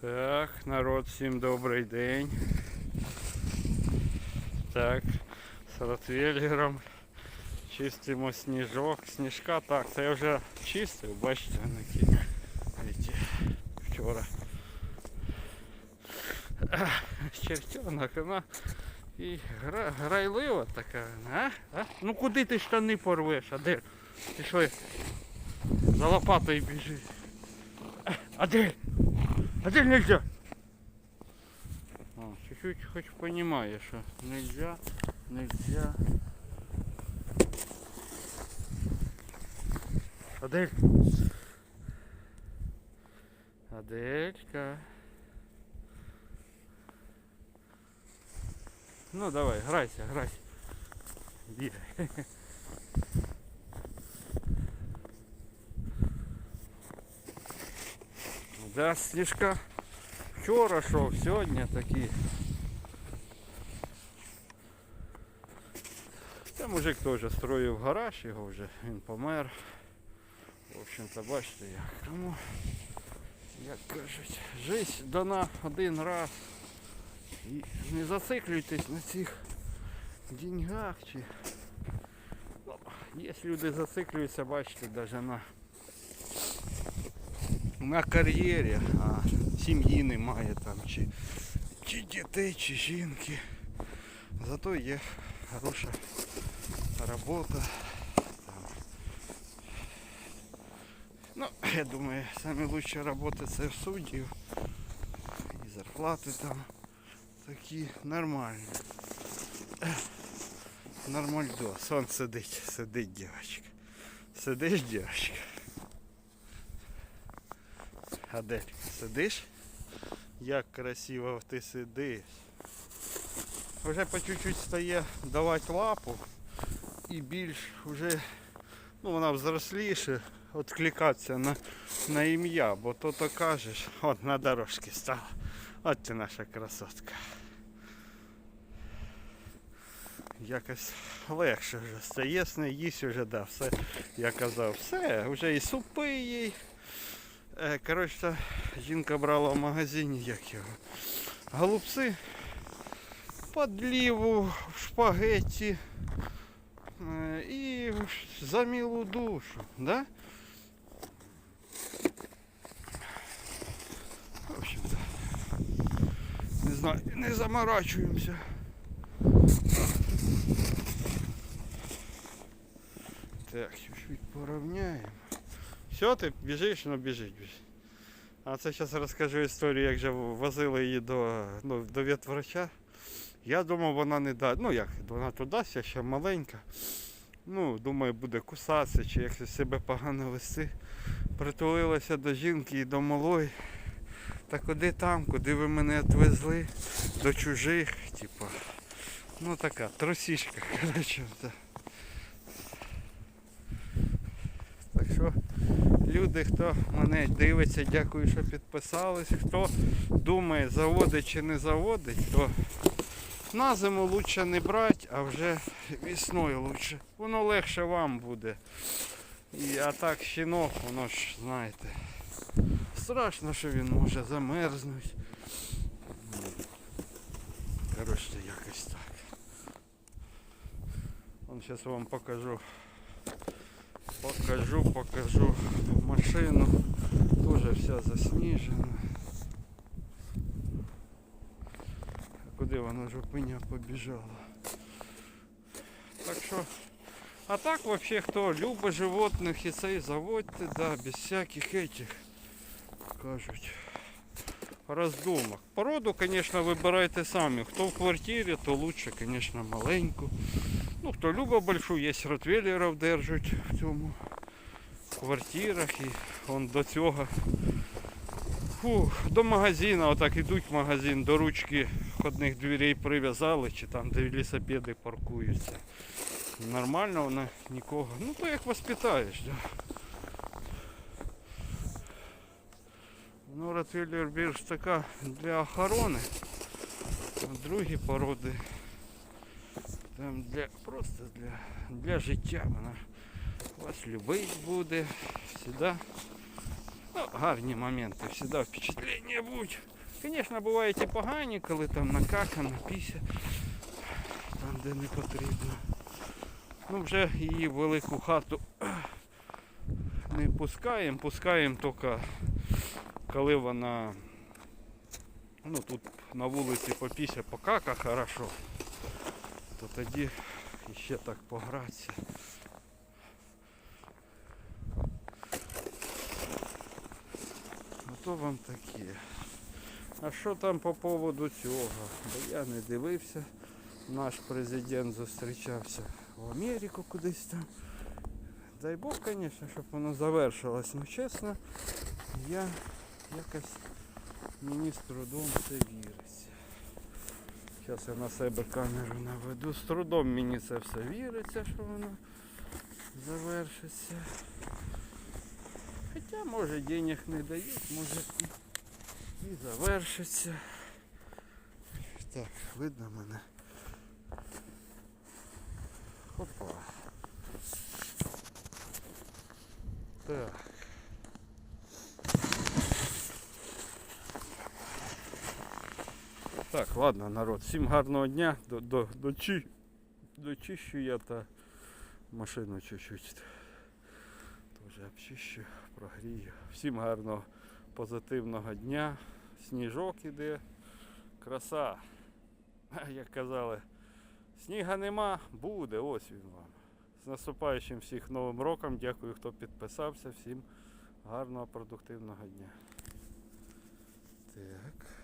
Так, народ, всім добрий день. Так, з ротвейлером чистимо сніжок. Сніжка, так, це я вже чистив, бачите, вони вчора. Чертенок, вона і гра, грайлива така, а? а? Ну куди ти штани порвеш, Адель? Ти що, за лопатою біжиш? Адель! Адель нельзя! А, чуть-чуть хоть понимаю, что нельзя, нельзя. Адель! Аделька. Ну давай, грайся, грайся. Бігай. Да, Сніжка вчора шов, сьогодні такі. Мужик теж строїв гараж, його вже він помер. В общем-то, бачите як. Тому, як кажуть, життя дана один раз. І не зациклюйтесь на цих деньгах чи. Ну, є люди зациклюються, бачите, навіть на на кар'єрі, а сім'ї немає там, чи, чи дітей, чи жінки. Зато є хороша робота. Ну, я думаю, лучші роботи це в суддів. І зарплати там такі нормальні. Нормальдо. Сон сидить, сидить дівчинка. Сидиш, дівчинка. Адель, сидиш? Як красиво ти сидиш. Вже по чуть-чуть стає давати лапу і більш вже ну, вона взросліше відкликатися на, на ім'я, бо то то кажеш, от на дорожці стала. От ти наша красотка. Якось легше вже стає, їсть вже, да, все, я казав, все, вже і супи їй. Е, Коротше, жінка брала в магазині, як його. Голубці, подліву, шпагетті е, і за милу душу, да? В общем-то, не знаю, не заморачуємося. Так, чуть-чуть. Все, ти біжиш, ну біжить, біжить. А це зараз розкажу історію, як же возили її до, ну, до ветврача. Я думав, вона не дасть. Ну як, вона то ще маленька. Ну, думаю, буде кусатися чи якось себе погано вести. Притулилася до жінки і до малої. Та куди там, куди ви мене відвезли? До чужих, типа. Ну така, трусішка, коротше. та. Так що люди, хто мене дивиться, дякую, що підписались. Хто думає, заводить чи не заводить, то на зиму лучше не брати, а вже весною лучше. Воно легше вам буде. І, а так щінок, воно ж, знаєте, страшно, що він може замерзнути. Коротше, якось так. Вон зараз вам покажу. Покажу, покажу машину. Тоже вся засніжена. Куди вона жопиня побіжала? Так що. А так вообще хто любить животних і цей заводьте, да, без всяких этих кажуть роздумок. Породу, конечно, вибирайте самі. Хто в квартирі, то лучше, конечно, маленьку. Ну, хто любить большу, є ротвейлерів держать в цьому квартирах і он до цього. Фух, до магазину, отак ідуть в магазин, до ручки входних дверей прив'язали, чи там де велосипеди паркуються. Нормально вона нікого. Ну то як воспитаєш, да. Ну, ротвейлер більш така для охорони. А другі породи там для просто для, для життя вона вас любить буде. Всегда Ну, гарні моменти, завжди впечатлення будуть. Звісно, бувають і погані, коли там накакано, піся, там де не потрібно. Ну вже її в велику хату не пускаємо, пускаємо тільки коли вона ну тут на вулиці попіся покака хорошо, то тоді ще так погратися. А то вам таке. А що там по поводу цього? Бо я не дивився. Наш президент зустрічався в Америку кудись там. Дай Бог, звісно, щоб воно завершилось. Ну чесно, я якось мені з трудом це віриться. Зараз я на себе камеру наведу. З трудом мені це все віриться, що воно завершиться. Хоча може денег не дають, може і, завершиться. Так, видно мене. Опа. Так. Так, ладно, народ. Всім гарного дня. До, до, дочи, дочищу я та машину чуть-чуть. Тоже обчищу, прогрію. Всім гарного позитивного дня. Сніжок іде. Краса. Як казали, сніга нема, буде, ось він вам. З наступаючим всіх новим роком. Дякую, хто підписався. Всім гарного, продуктивного дня. Так.